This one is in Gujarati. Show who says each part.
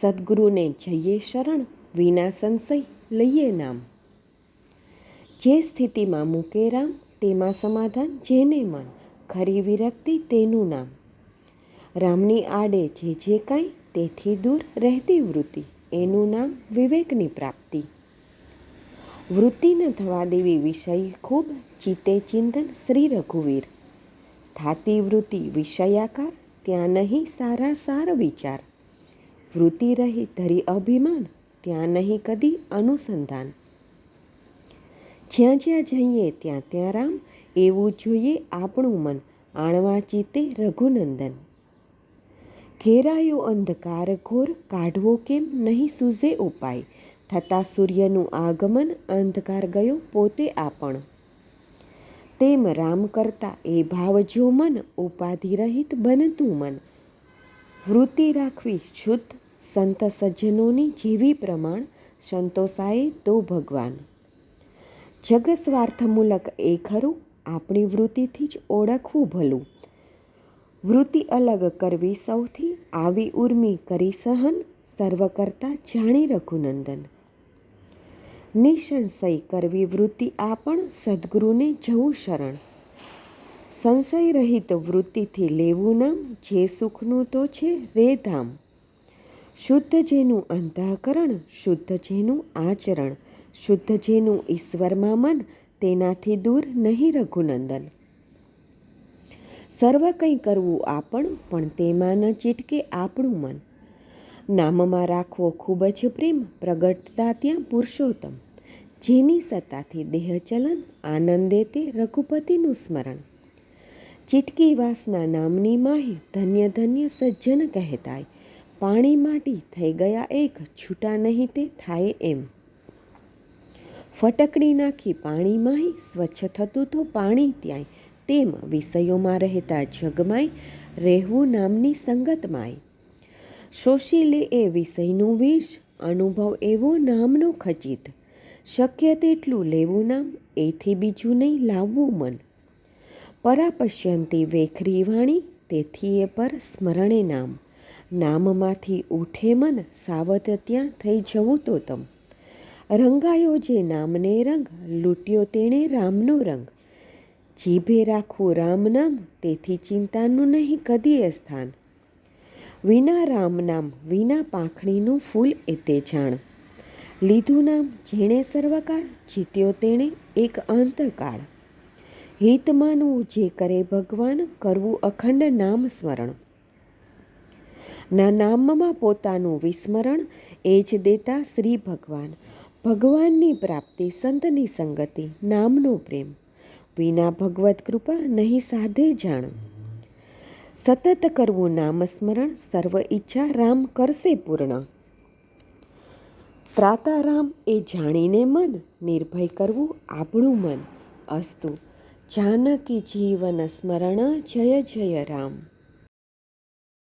Speaker 1: સદગુરુને જઈએ શરણ, વિના સંશય લઈએ નામ. જે સ્થિતિમાં મૂકે રામ, તેમાં સમાધાન જેને મન, ખરી વિરક્તિ તેનું નામ. રામની આડે જે જે કાંઈ, તેથી દૂર રહેતી વૃત્તિ, એનું નામ વિવેકની પ્રાપ્તિ. વૃત્તિ ન થવા દેવી વિષય ખૂબ ચિતે ચિંતન શ્રી રઘુવીર. થાતી વૃત્તિ વિષયાકાર, ત્યાં નહીં સારા સાર વિચાર. વૃત્તિ રહી ધરી અભિમાન, ત્યાં નહીં કદી અનુસંધાન. જ્યાં જ્યાં જઈએ ત્યાં ત્યાં રામ, એવું જોઈએ આપણું મન, આણવા ચિત્તે રઘુનંદન. ઘેરાયો અંધકાર, ઘોર કાઢવો કેમ નહીં સૂઝે ઉપાય? થતાં સૂર્યનું આગમન, અંધકાર ગયો પોતે આપણ. તેમ રામ કરતા એ ભાવ જો મન, ઉપાધિ રહિત બનતું મન. વૃત્તિ રાખવી શુદ્ધ સંત સજ્જનોની જેવી પ્રમાણ સંતોષાય તો ભગવાન. જગ સ્વાર્થમૂલક એ ખરું, આપણી વૃત્તિથી જ ઓળખવું ભલું. વૃત્તિ અલગ કરવી સૌથી, આવી ઉર્મી કરી સહન સર્વ કરતા જાણી રઘુનંદન. નિસંશય કરવી વૃત્તિ આપણ સદગુરુને જવું શરણ. સંશય રહિત વૃત્તિથી લેવું નામ, જે સુખનું તો છે, રે ધામ. શુદ્ધ જેનું અંતઃકરણ, શુદ્ધ જેનું આચરણ, શુદ્ધ જેનું ઈશ્વરમાં મન, તેનાથી દૂર નહીં રઘુનંદન. સર્વ કંઈ કરવું આપણ, પણ તેમાં ન ચીટકે આપણું મન. નામમાં રાખવો ખૂબ જ પ્રેમ, પ્રગટતા ત્યાં પુરુષોત્તમ. જેની સત્તાથી દેહચલન આનંદે તે રઘુપતિનું સ્મરણ. ચીટકી વાસના નામની માહી ધન્ય ધન્ય સજ્જન કહેતાય. પાણી માટી થઈ ગયા એક, છૂટા નહીં તે થાય એમ. ફટકડી નાખી પાણીમાંય સ્વચ્છ થતું તો પાણી ત્યાંય. તેમ વિષયોમાં રહેતા જગમાંય રહેવું નામની સંગતમાંય શોષી લે એ વિષયનું વિષ, અનુભવ એવો નામનો ખચિત. શક્ય તેટલું લેવું નામ, એથી બીજું નહીં લાવવું મન. પરાપશ્યંતી વેખરી વાણી, તેથી એ પર સ્મરણે નામ. નામમાંથી ઉઠે મન સાવત ત્યાં થઈ જવું તો તમ. રંગાયો જે નામને રંગ, લૂંટ્યો તેણે રામનો રંગ. જીભે રાખવું રામ નામ, તેથી ચિંતાનું નહીં કદીએ સ્થાન. વિના રામ નામ, વિના પાંખડીનું ફૂલ એ તે જાણ. લીધું નામ જેણે સર્વકાળ, જીત્યો તેણે એક અંતકાળ. હિત માનવું જે કરે ભગવાન, કરવું અખંડ નામ સ્મરણ. ના નામમાં પોતાનું વિસ્મરણ એ જ દેતા શ્રી ભગવાન. ભગવાનની પ્રાપ્તિ સંતની સંગતિ નામનો પ્રેમ. વિના ભગવત કૃપા નહીં સાધે જાણ. સતત કરવું નામસ્મરણ સર્વ ઈચ્છા રામ કરશે પૂર્ણ. ત્રાતા રામ એ જાણીને મન, નિર્ભય કરવું આપણું મન. અસ્તુ, જાનકી જીવન સ્મરણ જય જય રામ.